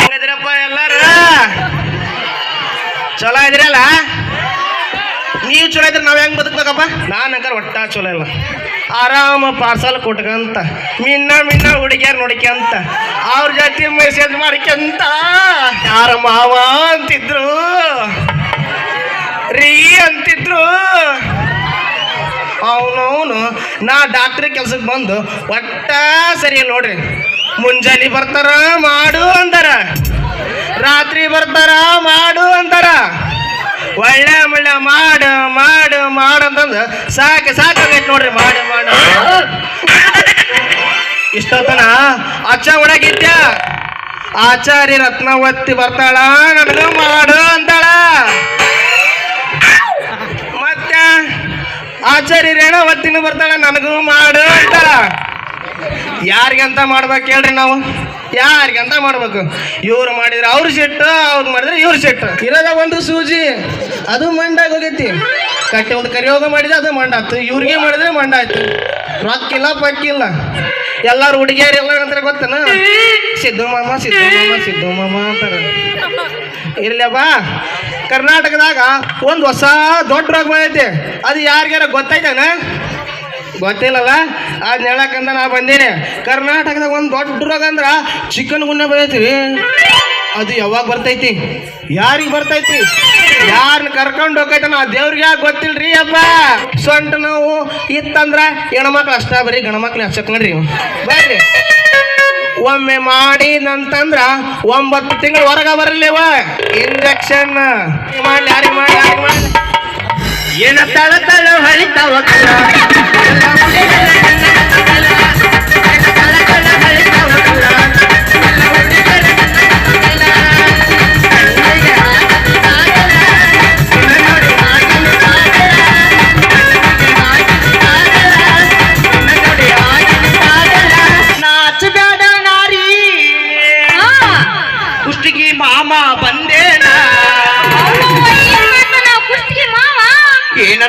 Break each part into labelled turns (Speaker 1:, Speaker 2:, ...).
Speaker 1: ಹೆಂಗದಿರಪ್ಪ ಎಲ್ಲಾರು ಚಲೋ ಇದ್ರಲ್ಲ ನೀವು ಚಲೋ ಇದ್ರೆ ನಾವ್ ಹೆಂಗ್ ಬದುಕ್ಬೇಕಪ್ಪ ನಾನು ಹಂಗಾರ ಒಟ್ಟ ಚಲೋ ಇಲ್ಲ. ಆರಾಮ ಪಾರ್ಸಲ್ ಕೊಟ್ಕಂತ, ಮಿನ್ನ ಮಿನ್ನ ಹುಡುಗಿಯರ್ ನೋಡ್ಕೊಂತ ಅವ್ರ ಜೊತೆ ಮೆಸೇಜ್ ಮಾಡ್ಕ್ಯಂತ, ಯಾರ ಮಾವ ಅಂತಿದ್ರು, ರೀ ಅಂತಿದ್ರು. ಅವನವನು, ನಾ ಡಾಕ್ಟ್ರ್ ಕೆಲ್ಸಕ್ಕೆ ಬಂದು ಒಟ್ಟ ಸರಿ ನೋಡ್ರಿ. ಮುಂಜಾನೆ ಬರ್ತಾರ ಮಾಡು ಅಂತಾರ ರಾತ್ರಿ ಬರ್ತಾರ ಮಾಡು ಅಂತಾರ ಒಳ್ಳೆ ಒಳ್ಳೆ ಮಾಡು ಮಾಡು ಮಾಡು ಅಂತಂದು ಸಾಕು ಸಾಕಾಗೈತೆ ನೋಡ್ರಿ, ಮಾಡು ಮಾಡು. ಇಷ್ಟೊತ್ತನ ಅಚ್ಚ ಒಳಗಿದ್ಯ? ಆಚಾರ್ಯ ರತ್ನವತ್ತಿ ಬರ್ತಾಳ, ನನಗ ಮಾಡು ಅಂತಾಳ. ಮತ್ತೆ ಆಚಾರ್ಯ ರೇಣವತ್ತಿನೂ ಬರ್ತಾಳ, ನನಗೂ ಮಾಡು ಅಂತಾಳ. ಅಂತ ಮಾಡ್ಬೇಕು ಹೇಳ್ರಿ ನಾವು? ಯಾರಿಗಂತ ಮಾಡ್ಬೇಕು? ಇವ್ರು ಮಾಡಿದ್ರೆ ಅವ್ರು ಸಿಟ್ಟು ಅವ್ರು ಮಾಡಿದ್ರೆ ಇವ್ರು ಸಿಟ್ಟು ಇರೋದ ಒಂದು ಸೂಜಿ, ಅದು ಮಂಡಾಗ ಹೋಗೈತಿ ಕಟ್ಟೆ ಒಂದು ಕರಿಯೋಗ ಮಾಡಿದ್ರೆ ಅದು ಮಂಡ ಆಯ್ತು. ಇವ್ರಿಗೆ ಮಾಡಿದ್ರೆ ಮಂಡ ಆಯ್ತು. ರೊಕ್ಕಿಲ್ಲ ಪಕ್ಕಿಲ್ಲ ಎಲ್ಲಾರು ಹುಡುಗಿಯರು ಎಲ್ಲ ಅಂತಾರೆ, ಗೊತ್ತನ? ಸಿದ್ದು ಮಾಮ ಸಿದ್ದು ಮಾಮ ಸಿದ್ದು ಮಾಮ ಅಂತಾರೆ. ಇರ್ಲಪ್ಪ ಕರ್ನಾಟಕದಾಗ ಒಂದು ಹೊಸ ದೊಡ್ಡ ರೋಗ ಬಂದೈತಿ. ಅದು ಯಾರಿಗಾರ ಗೊತ್ತೈತನ ಗೊತ್ತಿಲ್ಲಲ್ಲ? ಅದು ಹೇಳಕ್ಕಂತ ನಾ ಬಂದೀನಿ. ಕರ್ನಾಟಕದಾಗ ಒಂದು ದೊಡ್ಡ ರೋಗ ಅಂದ್ರ ಚಿಕನ್ ಗುನ್ನೆ ಬಂದೈತಿ ಅದು ಯಾವಾಗ ಬರ್ತೈತಿ? ಯಾರಿಗೆ ಬರ್ತೈತಿ? ಯಾರನ್ನ ಕರ್ಕೊಂಡು ಹೋಗೈತನ ಆ ದೇವ್ರಿಗೆ ಯಾಕೆ ಗೊತ್ತಿಲ್ರಿ ಅಪ್ಪ? ಸೊಂಟ ನಾವು ಇತ್ತಂದ್ರ ಹೆಣ್ಮಕ್ಳು ಅಷ್ಟ ಬರೀ ಗಣಮಕ್ಳು ಹಚ್ಚಕ್ ನೋಡ್ರಿ ಬರ್ರಿ. ಒಮ್ಮೆ ಮಾಡಿದಂತಂದ್ರ ಒಂಬತ್ತು ತಿಂಗಳು ಹೊರಗ ಬರಲಿವ ಇಂಜೆಕ್ಷನ್ ಮಾಡಿ ಯಾರಿಗೆ ಮಾಡಿ ಯಾರಿಗೆ ಮಾಡಿ ಏನ ತಳ ತಳ ಹರಿತಾವ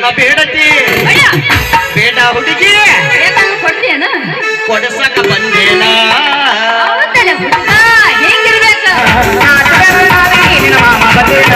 Speaker 1: ಏನನ ಬೇಡತಿ ಬೇಡ ಹುಡುಗಿ ಕೊಡಸಕ ಬಂದೇನ ನಿನ್ನ ಮಾಮ ಬಂದೇನ.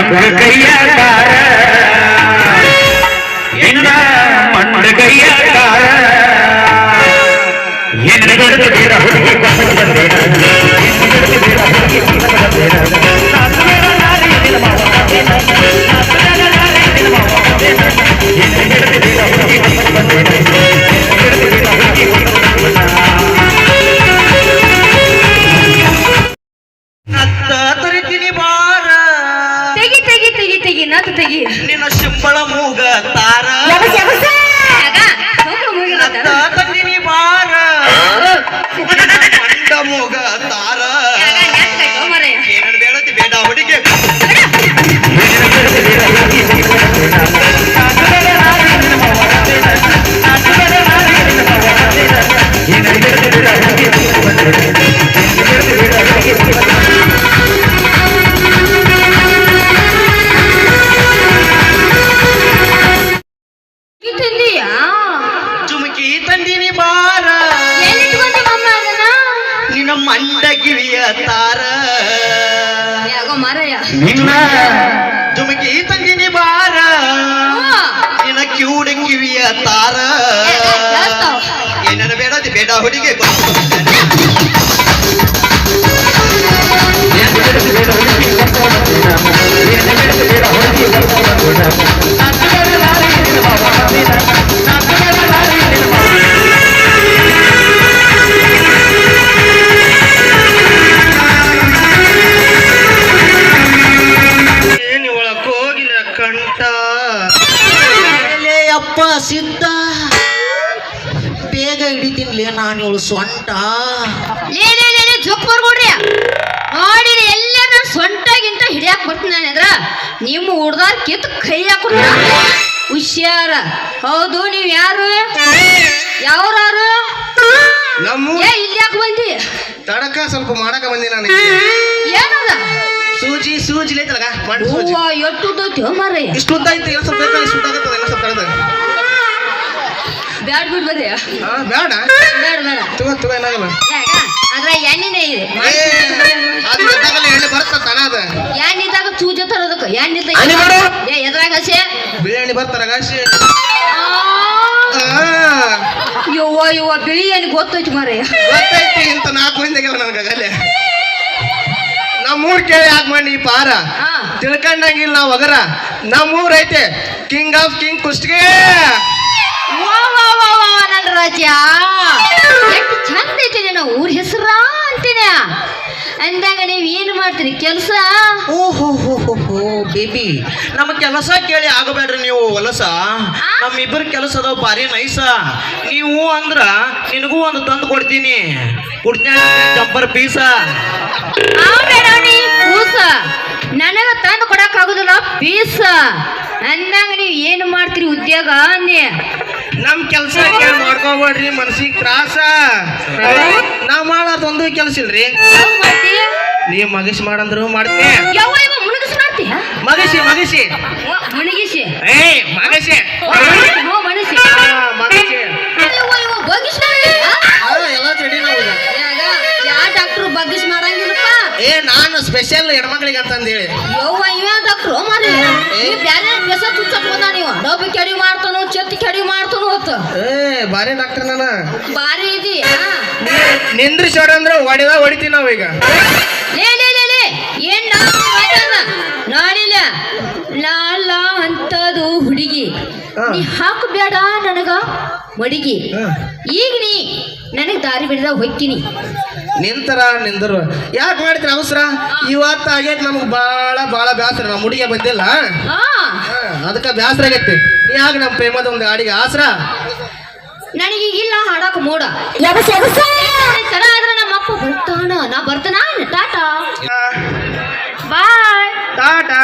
Speaker 2: ಬಂದ ಕೈಯಾಗಾರ ನಿನ್ನ ಮಂಡ ಕೈಯಾಗಾರ
Speaker 3: ತೆಗಿ ತೆಗಿ ತೆಗಿ. ನತ್ತು ತೆಗಿ
Speaker 1: ನಿನ್ನ ಶಿಂಬಳ ಮೂಗ ತಾರ.
Speaker 3: ಯಬಸ್ ಯಬಸ್. ಆಗ ಸೋಕ ಮುಗಿರತ್ತ
Speaker 1: ನತ್ತ ತಂದಿನಿ ಬಾರ. ನಿನ್ನ ಮಂಡ ಮೂಗ ತಾರ.
Speaker 3: ಆಗ ಡ್ಯಾನ್ಸ್ ಕಟ್ಟೋ ಮರೆಯ?
Speaker 1: ಏನನ ಬೇಡತಿ ಬೇಡ ಹುಡುಗಿ.
Speaker 2: ಕಿವಿಯ ತಾರ. ಮಾರಯ್ಯ? ನಿನ್ನ ತುಮಕಿ ತಂಗಿನಿ ಬಾರ ನಿನ್ನ ಕಿವಿಯ ತಾರ. ಏನೇನು ಬೇಡ ಬೇಡ ಹುಡುಗಿ ಬೇಗ ಹಿಡಿತೀನಿಲೇ ನಾನು ಇವಳು ಸೊಂಟ.
Speaker 3: ಜೋಕ್ ಬರ್ಕೊಡ್ರಿ ನೋಡಿರಿ ಎಲ್ಲ ನಾನು ಸೊಂಟಾಗಿಂತ ಹಿಡಿಯಾಕ ಬರ್ತೀನಿ ನಾನು ಅಂದ್ರ ನಿಮ್ಮ ಹುಡ್ದಾರ ಕಿತ್ ಕೈ ಹಾಕೊಂಡು ಹುಷಾರ. ಹೌದು ನೀವ್ ಯಾರು? ಯಾವ್ರಾರು?
Speaker 1: ನಮ್ಮ
Speaker 3: ಏ ಇಲ್ಲಿ ಯಾಕೆ ಬಂದಿ?
Speaker 1: ತಡಕ ಸ್ವಲ್ಪ ಮಾಡಕ ಬಂದಿ ನಾನು
Speaker 3: ಏನದ?
Speaker 1: ಸೂಜಿ ಸೂಜಿ ಲೈತಲಗ ಮಾಡಿ ಸೂಜಿ.
Speaker 3: ಹೂವ ಎಷ್ಟು ದೊಡ್ಡ ಮಾರಯ್ಯ
Speaker 1: ಇಷ್ಟು ಉದ್ದ ಐತಿ ಸ್ವಲ್ಪ ಬೇಕಾದ್ರೆ ಇಷ್ಟು ಉದ್ದ ಆಗತ್ತದ ಸ್ವಲ್ಪ ತಡದ
Speaker 3: ಬ್ಯಾಡ್ ಬಿಡ್ ಬದಿ.
Speaker 1: ಹಾ ಬೇಡ
Speaker 3: ಬೇಡ ಬೇಡ
Speaker 1: ತಗೋ ತಗೋ ಏನಾಗಲ್ಲ.
Speaker 3: ಯಾಕ ಅದ್ರ ಎಣ್ಣೆನೇ ಇದೆ.
Speaker 1: ಏ, ಅದು ಎದ್ದಾಗಲ್ಲ ಎಣ್ಣೆ ಬರುತ್ತ ತನ ಅದ?
Speaker 3: ಎಣ್ಣಿದ್ದಾಗ ಚೂಜ ತರೋದಕ್ಕ. ಇದ್ದಾಗ
Speaker 1: ಹನಿ ಮಾಡು.
Speaker 3: ಏ ಎದ್ರಾಗ ಹಸೆ.
Speaker 1: ಬಿಳಿ ಎಣ್ಣೆ ಬರ್ತಾರ ಗಾಶಿ
Speaker 3: ಆ, ಯವ್ವ ಯವ್ವ ಬಿಳಿ ಎಣ್ಣೆ ಗೊತ್ತೈತಿ ಮಾರಯ್ಯ.
Speaker 1: ಗೊತ್ತೈತಿ ಇಂತ ನಾಲ್ಕು ಮಂದಿ ನನಗೆ ಆಗಲ್ಲೇ ನಮ್ಮೂರ್ ಕೇಳಿ ಯಾಕೆ ಮಾಡಿ ಈ ಪಾರ.
Speaker 3: ಹಾ
Speaker 1: ತಿಳ್ಕೊಂಡಂಗಿಲ್ಲ ನಾವು ಅಗರ ನಮ್ಮೂರ್ ಐತೆ. ಕಿಂಗ್ ಆಫ್ ಕಿಂಗ್ ಕುಷ್ಟಿಗೆ.
Speaker 3: ರಾಜ. ಎಷ್ಟು ಚಂದ ಐತಿ ನಾವು ಊರ ಹೆಸರ ಅಂತೀನಿ? ಅಂದಾಗ ನೀವು ಏನು ಮಾಡ್ತೀರಿ? ಕೆಲಸ?
Speaker 2: ಓಹೋ ಹೋ ಹೋ ಹೋ ಬೇಬಿ ನಮ್ಮ ಕೆಲಸ ಕೇಳಿ ಆಗಬೇಡ್ರಿ ನೀವು ಹೊಲಸ. ನಮ್ಮಿಬ್ಬರ ಕೆಲಸ ಅದಾವ ಭಾರಿ ನೈಸ. ನೀವು ಅಂದ್ರ ನಿನಗೂ ಒಂದು ತಂದು ಕೊಡ್ತೀನಿ. ಕುಡ್ನ್ಯಾಗ ಜಂಪರ್ ಪೀಸ.
Speaker 3: ಕೂಸ ನನಗ ತಂದು ಕೊಡಕ್ ಆಗುದಿಲ್ಲ ಪೀಸ. ಅಂದಾಗ ನೀವು ಏನು ಮಾಡ್ತೀರಿ ಉದ್ಯೋಗ ಅನ್ನಿ?
Speaker 1: ನಮ್ ಕೆಲ್ಸ ಏನು ಮಾಡ್ಕೋಬೇಡ್ರಿ ಮನ್ಸಿಗೆ ತ್ರಾಸ? ನಾವ್ ಮಾಡೋದೊಂದು ಕೆಲ್ಸ ಇಲ್ರಿ. ನೀ ಮಗಸಿ ಮಾಡಂದ್ರು ಮಾಡ್ತೀನಿ ಮಗಸಿ ಮಗಸಿ.
Speaker 3: ಮಗಸಿ
Speaker 1: ಏ ಮಗಸಿ. ಏ ನಾನು ಸ್ಪೆಷಲ್ ಹೆಣ್ಮಕ್ಳಿಗೆ ಅಂತಂದು ಹೇಳಿ
Speaker 3: ಯವ್ವ ಇವ ಡಾಕ್ಟ್ರು ಮಾರಿ ಈ ಬ್ಯಾರೆ ಬೆಸ ಚುಚ್ಚಟ್ಕೊಂಡ ನೀವು? ಡಬ್ಬಿ ಕೆಡಿ ಮಾಡ್ತಾನು ಚೆತ್ತಿ ಕೆಡಿ ಮಾಡ್ತಾನು ಹೊತ್ತು?
Speaker 1: ಏ ಬಾರಿ ಡಾಕ್ಟರ್ ನಾನ.
Speaker 3: ಬಾರಿ ಇದಿ
Speaker 1: ನಿಂದ್ರಿಸಿ ಅಂದ್ರೆ ಹೊಡಿದ ಹೊಡಿತೀವಿ ನಾವೀಗ.
Speaker 3: ಲೇ ಲೇ ಲೇ ಲೇ. ಏನ್ ಡಾಕ್ಟ್ರು ನೀ ಹಾಕಬೇಡ ನನಗ ಮಡಿಗಿ.
Speaker 1: ಹಾ.
Speaker 3: ಈಗ ನೀ ನನಗೆ ದಾರಿ ಬಿಡದ ಹೊಕ್ಕಿನಿ.
Speaker 1: ನಿಂತರ ನಿಂದರು. ಯಾಕೆ ಮಾಡ್ತೀರಾ ಅವಸರ? ಇವತ್ತು ಆಗೈತೆ ನಮ್ಗೆ ಭಾಳ ಭಾಳ ಬ್ಯಾಸರ. ನಮ್ಮ ಹುಡುಗಿ ಬಂದಿಲ್ಲ.
Speaker 3: ಹಾ.
Speaker 1: ಅದಕ್ಕೆ ಬ್ಯಾಸರ ಆಗೈತಿ. ನೀ ಯಾಕೆ ನಮ್ಮ ಪ್ರೇಮದ ಒಂದು ಗಾಡಿಗೆ ಆಸರ?
Speaker 3: ನನಗೆ ಇಲ್ಲ ಹಾಡಕ್ ಮೂಡ. ತರ ಆದ್ರೆ ನಮ್ಮ ಅಪ್ಪ ಬರ್ತಾನ. ನಾ ಬರ್ತಾನ. ಟಾಟಾ. ಬಾಯ್.
Speaker 1: ಟಾಟಾ.